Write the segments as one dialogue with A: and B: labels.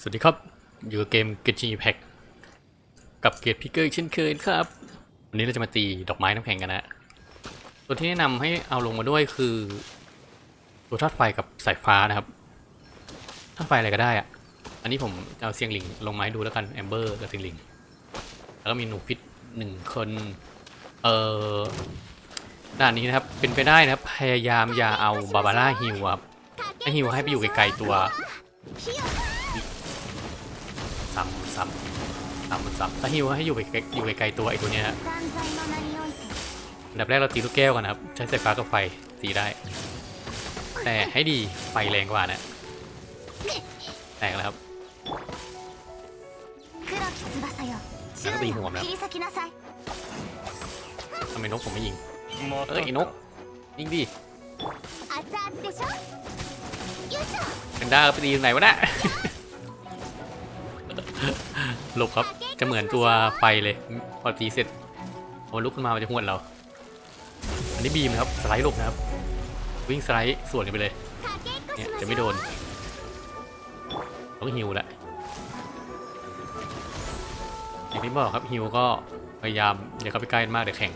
A: สวัสดีครับ อยู่กับเกม g e t g Pack กับเกตพิกเกอร์เช่นเคยครับ วันนี้เราจะมาตีดอกไม้น้ำแข็งกันนะตัวที่แนะนำให้เอาลงมาด้วยคือ ตัวธาตุไฟกับสายฟ้านะครับธาตุไฟอะไรก็ได้อะอันนี้ผมจะเอาเซียงหลิงลงมาให้ดูแล้วกันแอมเบอร์กับเซียงหลิง แล้วก็มีหนูฟิตหนึ่งคน เอ่อด้านนี้นะครับเป็นไปได้นะครับพยายามอย่าเอาบาบาร่าฮิวครับให้ฮิวให้ไปอยู่ไกลๆตัว ซับสามบนซ้ำถ้าฮิวให้อยู่ไปอยู่ไกลๆตัวไอ้ตัวเนี้ยฮะดับแรกเราตีลูกแก้วก่อนนะครับ ใช้สายฟ้ากับไฟตีได้ แต่ให้ดีไฟแรงกว่านะแตกแล้วครับแล้ว
B: ก็ตีหัวแล้ว
A: ทำไมนกผมไม่ยิงเอ้ยนกยิงดิเป็นด้าไปตีตรงไหนวะเนี่ย หลบครับ จะเหมือนตัวไฟเลย พอตีเสร็จพอลุกขึ้นมา มันจะหวดเรา อันนี้บีมนะครับ สไลด์หลบนะครับ วิ่งสไลด์สวนไปเลย เนี่ยจะไม่โดนต้องฮิวแหละอย่างที่บอกครับฮิวก็พยายามอย่าเข้าไปใกล้มากเดี๋ยวแข่ง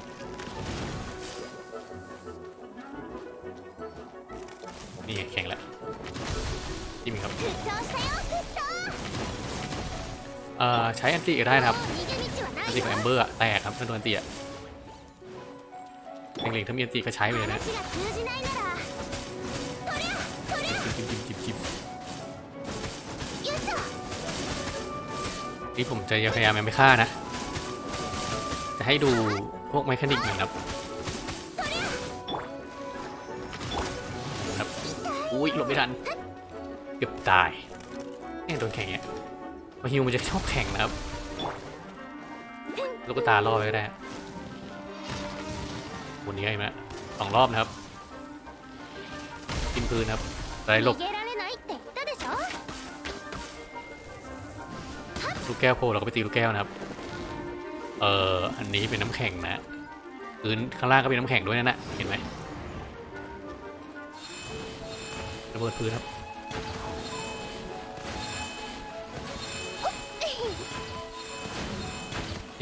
A: นี่แข่งแล้วที่มีครับ ใช้แอนตี้ก็ได้ครับ
B: แอ
A: นตี้ของแอมเบอร์แตกครับถ้าโดนตีอะเล็งๆถ้ามีแอนตี้ก็ใช้ไปเลยนะจิบจิจิบจินี่ผมจะพยายามไม่ฆ่านะ จะให้ดูพวกไมคานิกหน่อยครับครับอุ้ยหลบไม่ทัน เกือบตายแม่โดนแข่งเนี่ย มาฮิวมันจะชอบแข่งนะครับ ลูกตาล่อไว้ได้วันนี้ไอ้แม่สองรอบนะครับกินพื้นครับไรหลบลูกแก้วโพเราก็ไปตีลูกแก้วนะครับ เอ่อ อันนี้เป็นน้ำแข็งนะพื้นข้างล่างก็เป็นน้ำแข็งด้วยนะนแหละเห็นไหมระเบิดพื้นครับ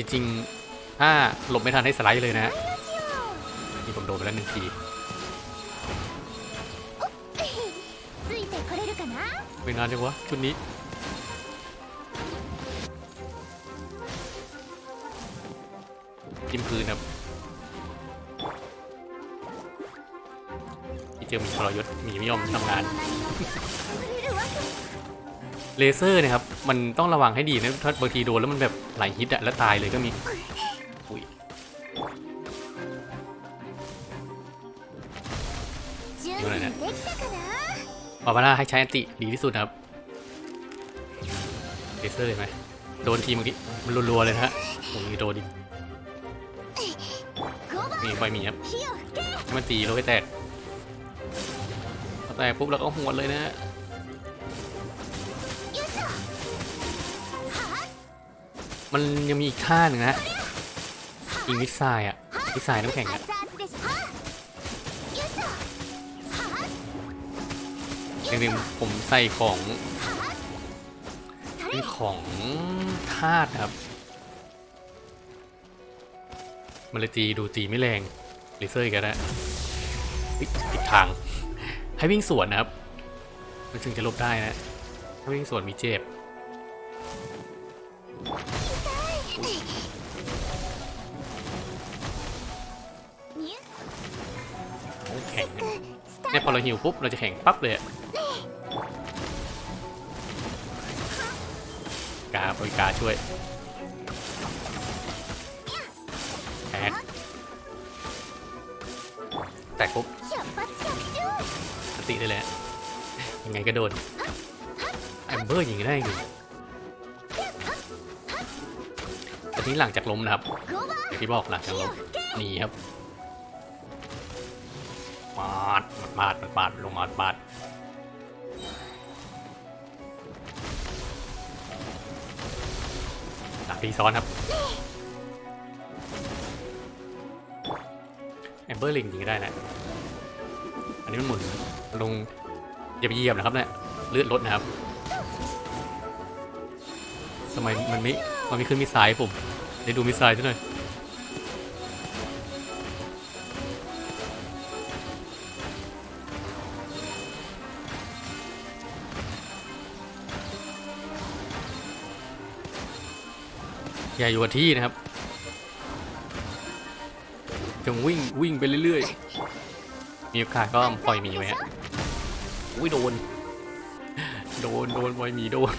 A: จริงๆ ถ้าหลบไม่ทันให้สไลด์เลยนะนี่ผมโดนไปแล้วหนึ่งทีเป็นงานจังวะชุดนี้จิ้มพื้นครับที่เจอมีทรยศมีมิยอมทำงาน เลเซอร์นะครับ มันต้องระวังให้ดีนะถ้าบางทีโดนแล้วมันแบบหลายฮิตอะแล้วตายเลยก็มีอุ้ย
B: ดูหน่อยนะา
A: แล้วให้ใช้อันติดีที่สุดครับเลเซอร์เห็นไหมโดนทีเมื่อกี้มันรัวๆเลยนะฮะโอ้ยโดนดิมีไฟมีครับมันตีเราให้แตกพอแตกปุ๊บเราก็หัวเลยนะฮะ มันยังมีอีกท่าหนึ่งนะอิงมิสไซล์อะมิสไซล์น้ำแข็งอะจริงๆผมใส่ของ
B: เป็
A: นของธาตุครับมันเลยตีดูตีไม่แรงลิเซอร์อีกแล้วปิดทาง ให้วิ่งสวนนะครับ มันถึงจะลบได้นะ ถ้าวิ่งสวนมีเจ็บ แข่งเนี่ยพอเราหิวปุ๊บ เราจะแข่งปั๊บเลยกาบรกาช่วยแตกแตกปุ๊บสติได้แล้วยังไงก็โดนแอมเบอร์อย่งนี้ได้ยัง ตอนนี้หลังจากล้มนะครับอย่างที่บอกหลังจากล้มหนีครับปาดปาดปาดลงมาปาดหลักทีซ้อนครับแอมเบอร์ลิงยิงได้นะอันนี้มันหมุนลงอย่าไปเหยียบนะครับเนี่ยเลือดลดนะครับ สมัยมันไม่มันไม่ขึ้นมิสไซล์ผม ได้ดูมิสไซล์ซะหน่อยอย่าอยู่กับที่นะครับจงวิ่งวิ่งไปเรื่อยๆ มีโอกาสก็ปล่อยหมีไว้ฮะอุ้ยโดน โดน โดนปล่อยหมีโดน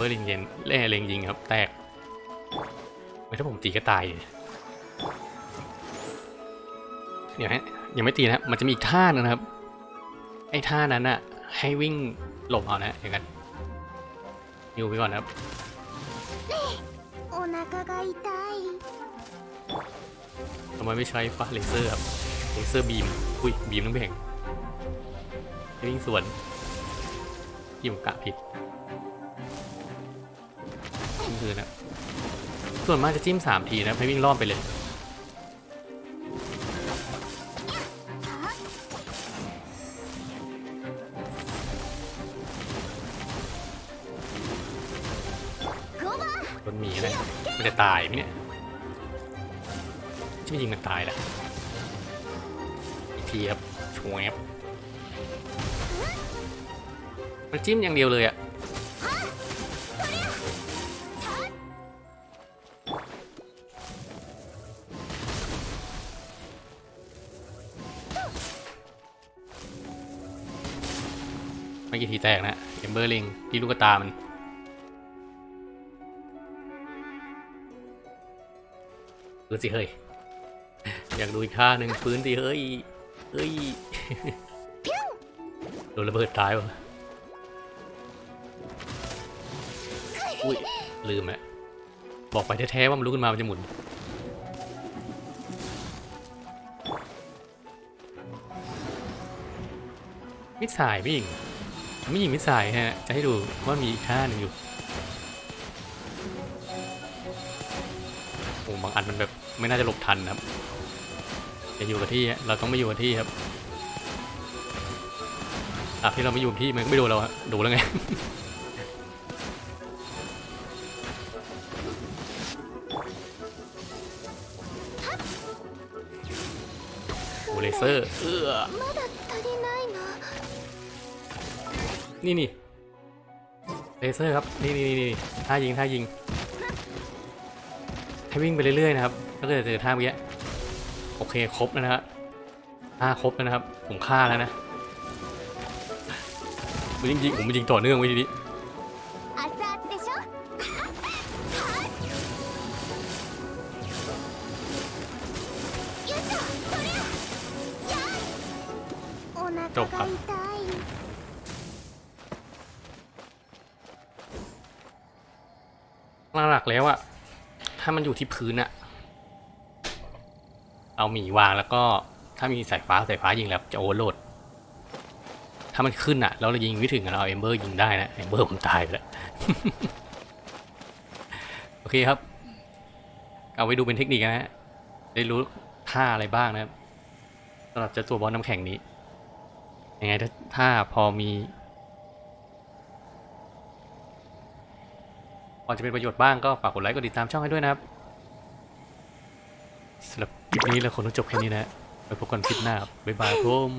A: เอร์ลิงเย็นแร่เล็งยิงครับ แตกไม่ถ้าผมตีก็ตายเดี๋ยวฮะยังไม่ตีนะมันจะมีอีกท่านึงนะครับ ไอ้ท่านั้นอะให้วิ่งหลบเอานะอย่างนั้นอยู่ไปก่อนครับทำไมไม่ใช้ฟ้าเลเซอร์ครับเลเซอร์บีมอุ้ยบีมต้อำแข่งวิ่งสวนยิ่งกะผิด คือนะส่วนมากจะจิ้มสามทีนะให้วิ่งรอบไปเลย
B: 5番
A: โดนหมีนะมันจะตายไหมเนี่ยที่ไม่ยิงมันตายแหละอีกทีครับชวบมันจิ้มอย่างเดียวเลยอะ ไม่กี่ทีแตกนะเอมเบอร์ลิงที่ลูกตามันฟื้นสิเฮ้ย อยากดูอีกท่าหนึ่งฟื้นสิเฮ้ย เฮ้ย โดนระเบิดตายวะอุ้ย ลืมอะบอกไปแท้ๆว่ามันลุกขึ้นมามันจะหมุนมิสายไม่ยิง ไม่ยิงมิดสายฮะ จะให้ดูว่ามีอีกท่าหนึ่งอยู่โอ้บางอันมันแบบไม่น่าจะหลบทันครับอย่าอยู่กับที่เราต้องไม่อยู่กับที่ครับอะที่เราไม่อยู่ที่มันก็ไม่โดนเราดนแล้วไงโอเลเซอร์เออ นี่นี่เลเซอร์ครับ นี่นี่นี่ท่ายิงท่ายิงให้วิ่งไปเรื่อยๆนะครับ ก็จะเจอท่าเมื่อกี้โอเคครบแล้วนะฮะท่าครบแล้วนะครับ ผมฆ่าแล้วนะมันยิงยิงผมมันยิงต่อเนื่องไว้ทีนี้
B: จบครับ
A: หลักๆแล้วอะถ้ามันอยู่ที่พื้นอะเอาหมีวางแล้วก็ถ้ามีสายฟ้าสายฟ้ายิงแล้วจะโอเวอร์โหลด ถ้ามันขึ้นอะแล้วเรายิงไม่ถึงเราเอาเอมเบอร์ยิงได้นะเอมเบอร์ผมตายไปแล้ว โอเคครับ เอาไว้ดูเป็นเทคนิคนะฮะได้รู้ท่าอะไรบ้างนะครับสำหรับเจ้าตัวบอลน้ำแข็งนี้ยังไงถ้าถ้าพอมี อจะเป็นประโยชน์บ้างก็ฝากกดไลค์กดติดตามช่องให้ด้วยนะครับสำหรับคลิปนี้เราคงต้องจบแค่นี้นะไปพบกันคลิปหน้าบบ๊ายบายผม